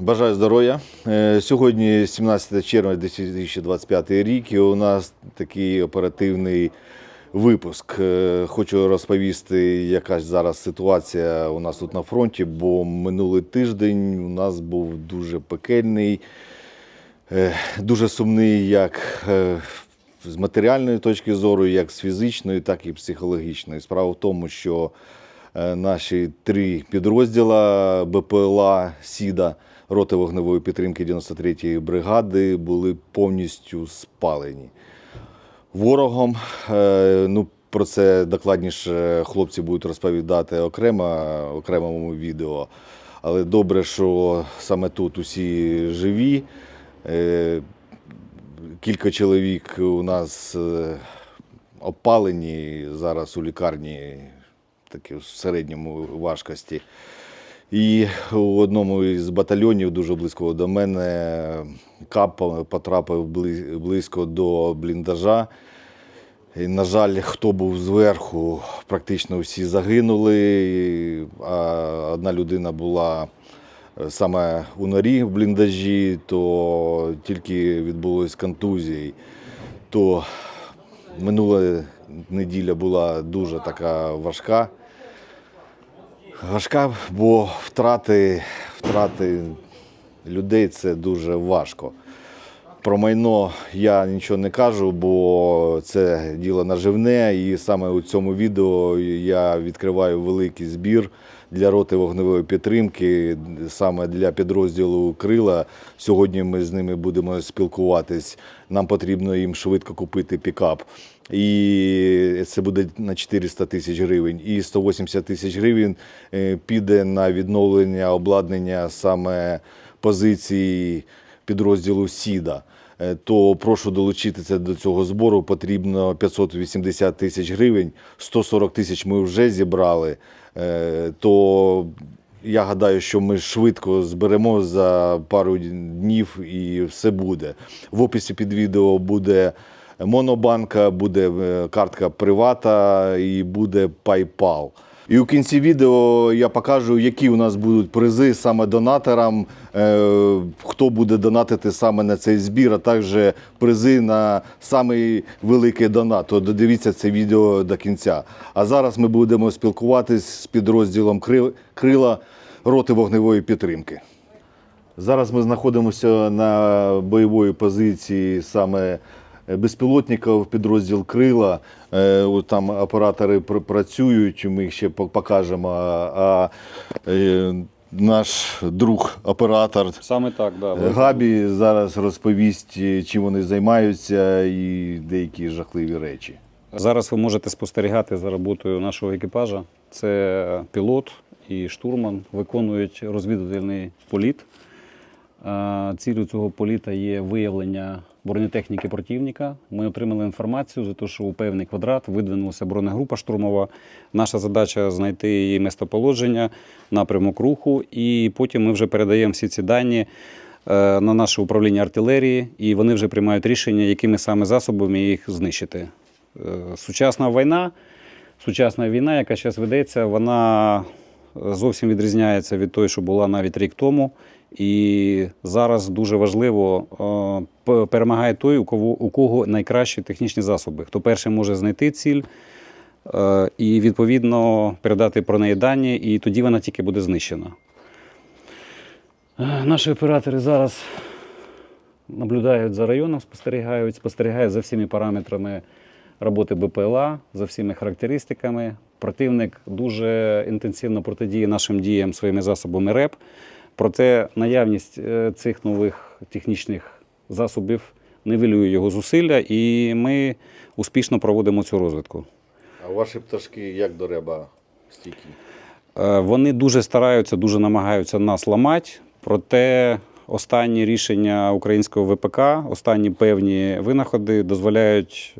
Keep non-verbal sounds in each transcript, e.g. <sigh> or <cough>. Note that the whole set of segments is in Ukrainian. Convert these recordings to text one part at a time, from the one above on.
Бажаю здоров'я. Е, Сьогодні 17 червня 2025 рік і у нас такий оперативний випуск. Е, Хочу розповісти, яка зараз ситуація у нас тут на фронті, бо минулий тиждень у нас був дуже пекельний, е, дуже сумний як з матеріальної точки зору, як з фізичної, так і психологічної. Справа в тому, що наші три підрозділа БПЛА Сіда роти вогневої підтримки 93-ї бригади були повністю спалені ворогом. Е, Ну, про це докладніше хлопці будуть розповідати окремо окремому відео. Але добре, що саме тут усі живі. Е, Кілька чоловік у нас е, опалені зараз у лікарні, такі в середньому важкості. І у одному із батальйонів, дуже близько до мене, кап потрапив близько до бліндажа. І, на жаль, хто був зверху, практично всі загинули. А одна людина була е, саме у норі в бліндажі, то тільки відбулось контузії. То минула неділя була дуже така важка. Важка, бо втрати, втрати людей це дуже важко. Про майно я нічого не кажу, бо це діло наживне. І саме у цьому відео я відкриваю великий збір для роти вогневої підтримки, саме для підрозділу Крила. Сьогодні ми з ними будемо спілкуватись. Нам потрібно їм швидко купити пікап. І це буде на 400 тисяч гривень. І 180 тисяч гривень е, піде на відновлення обладнання саме позиції підрозділу Сіда. Е, То прошу долучитися до цього збору. Потрібно 580 тисяч гривень. 140 тисяч ми вже зібрали. Е, То я гадаю, що ми швидко зберемо за пару днів і все буде. В описі під відео буде монобанка, буде е, картка Привата і буде PayPal. І у кінці відео я покажу, які у нас будуть призи саме донаторам, е, хто буде донатити саме на цей збір, а також призи на самий великий донат. То додивіться це відео до кінця. А зараз ми будемо спілкуватись з підрозділом Крила роти вогневої підтримки. Зараз ми знаходимося на бойовій позиції саме безпілотників, підрозділ Крила. Е, Там оператори працюють, ми їх ще покажемо. А е, наш друг оператор Саме так, да. Габі зараз розповість, е, чим вони займаються і деякі жахливі речі. Зараз ви можете спостерігати за роботою нашого екіпажа. Це пілот і штурман виконують розвідувальний політ. Е, Ціллю цього політа є виявлення бронетехніки противника. Ми отримали інформацію за те, що у певний квадрат видвинулася бронегрупа штурмова. Наша задача знайти її містоболоження, напрямок руху, і потім ми вже передаємо всі ці дані е, на наше управління артилерії, і вони вже приймають рішення, якими саме засобами їх знищити. Е, Сучасна війна, сучасна війна, яка зараз ведеться, вона зовсім відрізняється від тої, що була навіть рік тому. І зараз дуже важливо е, перемагає той, у кого, у кого найкращі технічні засоби. Хто перший може знайти ціль е, і відповідно передати про неї дані, і тоді вона тільки буде знищена. Е, Наші оператори зараз наблюдають за районом, спостерігають, спостерігають за всіми параметрами роботи БПЛА, за всіми характеристиками. Противник дуже інтенсивно протидіє нашим діям своїми засобами РЕП. Проте наявність е, цих нових технічних засобів нивелює його зусилля, і ми успішно проводимо цю розвитку. А ваші пташки як до реба стійкі? Е, Вони дуже стараються, дуже намагаються нас ламати, проте останні рішення українського ВПК, останні певні винаходи дозволяють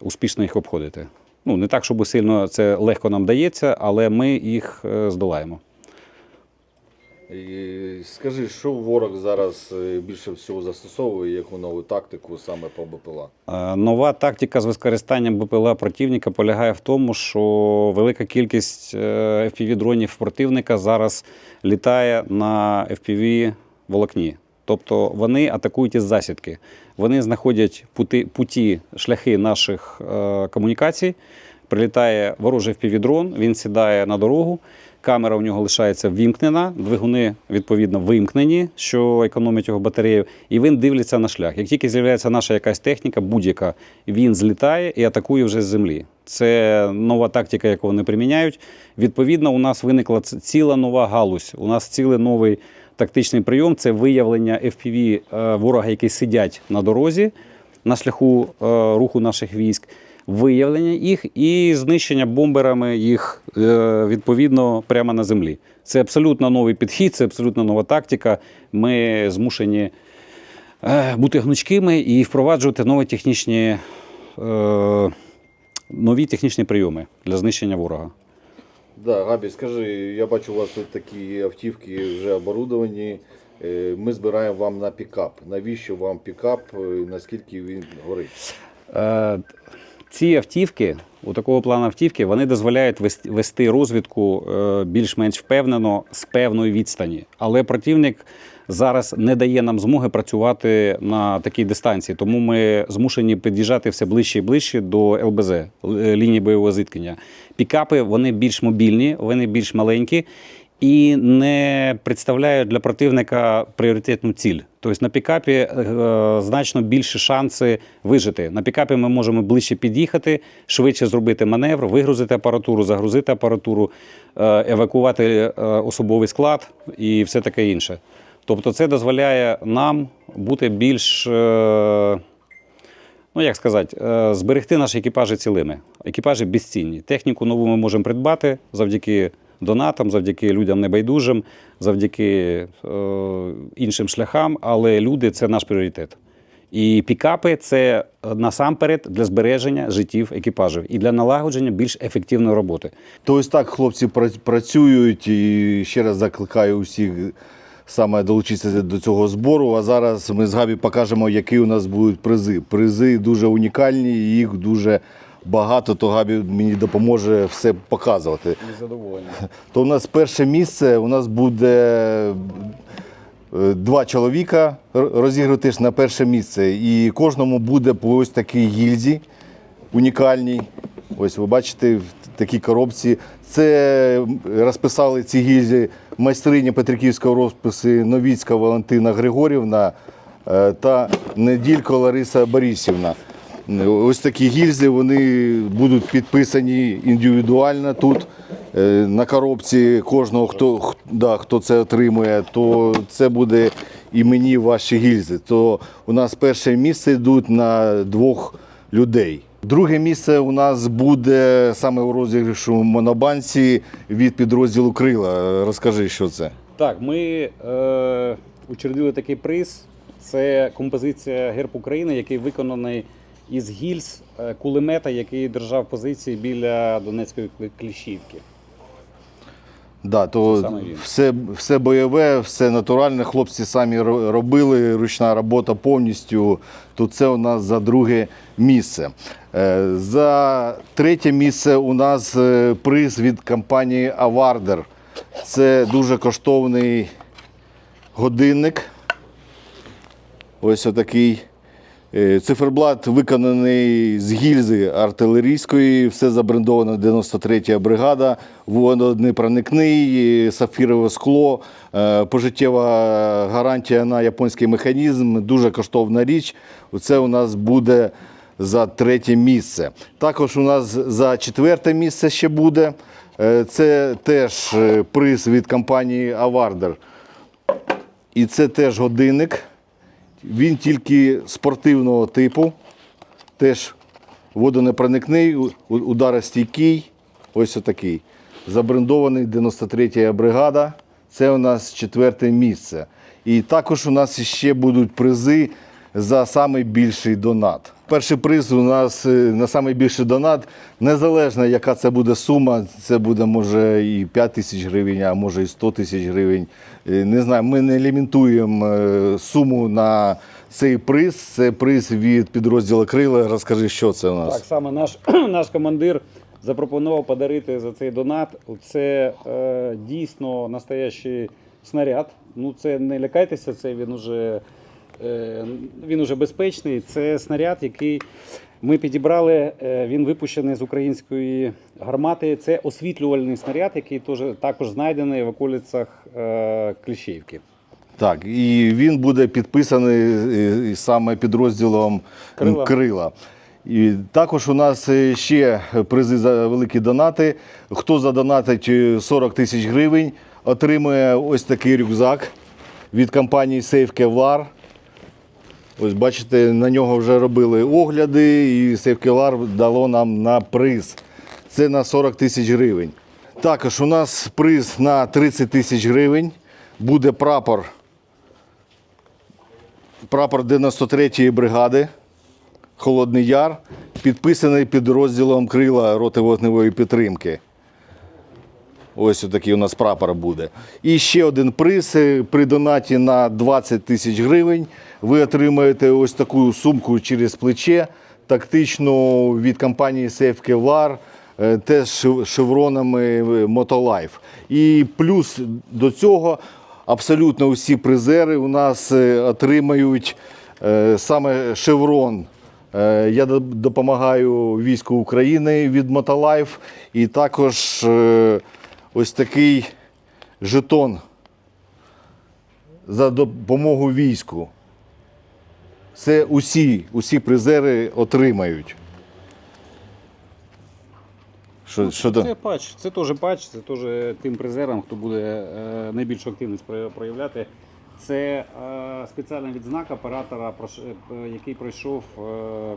успішно їх обходити. Ну, не так, щоб сильно це легко нам дається, але ми їх е, здолаємо. І скажи, що ворог зараз е, більше всього застосовує яку нову тактику саме по БПЛА? Е, Нова тактика з використанням БПЛА противника полягає в тому, що велика кількість FPV-дронів противника зараз літає на FPV волокні. Тобто вони атакують із засідки. Вони знаходять пути, путі, шляхи наших е, комунікацій. Прилітає ворожий впівдрон, він сідає на дорогу, камера у нього лишається ввімкнена, двигуни відповідно вимкнені, що економить його батарею, і він дивиться на шлях. Як тільки з'являється наша якась техніка, будь-яка, він злітає і атакує вже з землі. Це нова тактика, яку вони приміняють. Відповідно, у нас виникла ціла нова галузь. У нас цілий новий тактичний прийом це виявлення FPV е, ворога, які сидять на дорозі на шляху е, руху наших військ, виявлення їх і знищення бомберами їх е, відповідно прямо на землі. Це абсолютно новий підхід, це абсолютно нова тактика. Ми змушені е, бути гнучкими і впроваджувати нові технічні, е, нові технічні прийоми для знищення ворога. Да, Габі, скажи, я бачу, у вас тут такі автівки вже оборудовані. Ми збираємо вам на пікап. Навіщо вам пікап? Наскільки він горить? Ці автівки, у такого плану автівки, вони дозволяють вести, вести розвідку е, більш-менш впевнено з певної відстані. Але противник зараз не дає нам змоги працювати на такій дистанції, тому ми змушені під'їжджати все ближче і ближче до ЛБЗ лінії бойового зіткнення. Пікапи вони більш мобільні, вони більш маленькі і не представляють для противника пріоритетну ціль. Тобто на пікапі е, значно більше шанси вижити. На пікапі ми можемо ближче під'їхати, швидше зробити маневр, вигрузити апаратуру, загрузити апаратуру, е, евакувати е, особовий склад і все таке інше. Тобто, це дозволяє нам бути більш. е, Ну, як сказати, е, зберегти наші екіпажі цілими. Екіпажі безцінні. Техніку нову ми можемо придбати завдяки донатам, завдяки людям небайдужим, завдяки е, іншим шляхам, але люди це наш пріоритет. І пікапи це е, насамперед для збереження життів екіпажів і для налагодження більш ефективної роботи. То ось так хлопці працюють і ще раз закликаю усіх саме долучитися до цього збору. А зараз ми з Габі покажемо, які у нас будуть призи. Призи дуже унікальні, їх дуже багато, то Габі мені допоможе все показувати. То у нас перше місце у нас буде е, два чоловіка р- на перше місце. І кожному буде по ось такій гільзі унікальній. Ось ви бачите в такій коробці. Це розписали ці гільзі майстриня Петриківського розписи Новіцька Валентина Григорівна е, та Неділько Лариса Борисівна. Ось такі гільзи вони будуть підписані індивідуально тут. е, На коробці кожного, хто, да, хто це отримує, то це буде імені ваші гільзи. То у нас перше місце йдуть на двох людей. Друге місце у нас буде саме у розіграшу монобанці від підрозділу Крила. Розкажи, що це. Так, ми е, учредили такий приз. Це композиція Герб України, який виконаний із гільз е, кулемета, який держав позиції біля Донецької Кліщівки. Да, то все, все бойове, все натуральне. Хлопці самі робили, ручна робота повністю. То це у нас за друге місце. Е, За третє місце у нас е, приз від компанії Авардер. Це дуже коштовний годинник. Ось отакий. Е, Циферблат виконаний з гільзи артилерійської, все забрендовано 93-я бригада, водонепроникний, е, сапфірове скло, е, пожиттєва гарантія на японський механізм, дуже коштовна річ. Це у нас буде за третє місце. Також у нас за четверте місце ще буде. Це теж приз від компанії Авардер. І це теж годинник. Він тільки спортивного типу, теж водонепроникний, ударостійкий. Ось отакий. Забрендований 93-я бригада. Це у нас четверте місце. І також у нас ще будуть призи за найбільший донат. Перший приз у нас е, на найбільший донат, незалежно яка це буде сума, це буде може і 5 тисяч гривень, а може і 100 тисяч гривень. Е, Не знаю, ми не лімітуємо е, суму на цей приз. Це приз від підрозділу Крила. Розкажи, що це у нас. Так саме наш, <clears throat> наш командир запропонував подарити за цей донат. Це е, дійсно настоящий снаряд Ну це не лякайтеся, це він уже, він уже безпечний. Це снаряд, який ми підібрали. е, Він випущений з української гармати. Це освітлювальний снаряд, який теж, також знайдений в околицях е, Кліщеївки. Так, і він буде підписаний е, саме підрозділом Крила. Крила. І також у нас е, ще призи за великі донати. Хто задонатить е, 40 тисяч гривень, отримує ось такий рюкзак від компанії Safe Kevlar. Ось бачите, на нього вже робили огляди, і Kevlar дало нам на приз. Це на 40 тисяч гривень. Також у нас приз на 30 тисяч гривень. Буде прапор прапор 93-ї бригади Холодний Яр, підписаний підрозділом крила роти вогневої підтримки. Ось такий у нас прапор буде. І ще один приз е, при донаті на 20 тисяч гривень. Ви отримаєте ось таку сумку через плече, тактичну від компанії е, теж шевронами е, Motolife. І плюс до цього абсолютно усі призери у нас е, отримають саме шеврон. Я допомагаю війську України від Мотолайф і також ось такий жетон за допомогу війську. Це усі, усі призери отримають. Що, що до- Це патч, це теж патч, це теж тим призерам, хто буде е, найбільшу активність проявляти. Це е, спеціальна відзнака оператора, е, який пройшов е,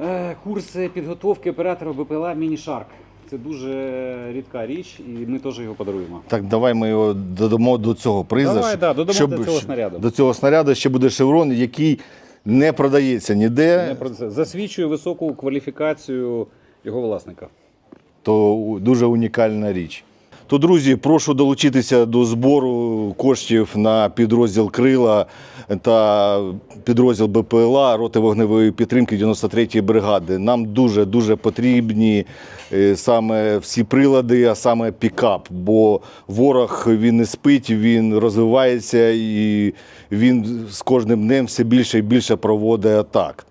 е, курс підготовки оператора БПЛА Міні-Шарк. Це дуже рідка річ, і ми теж його подаруємо. Так, давай ми його додамо до цього приза. Давай, да, додамо щоб- до цього снаряду. До цього снаряду ще буде шеврон, який не продається ніде. Не продається. Засвідчує високу кваліфікацію його власника. то дуже унікальна річ. То, друзі, прошу долучитися до збору коштів на підрозділ Крила та підрозділ БПЛА роти вогневої підтримки 93-ї бригади. Нам дуже дуже потрібні е, саме всі прилади, а саме пікап. Бо ворог він не спить, він розвивається і він з кожним днем все більше і більше проводить атак.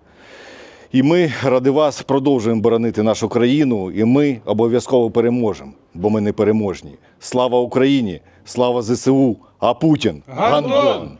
І ми ради вас продовжуємо боронити нашу країну, і ми обов'язково переможемо, бо ми не переможні. Слава Україні! Слава ЗСУ! А Путін! Гандон!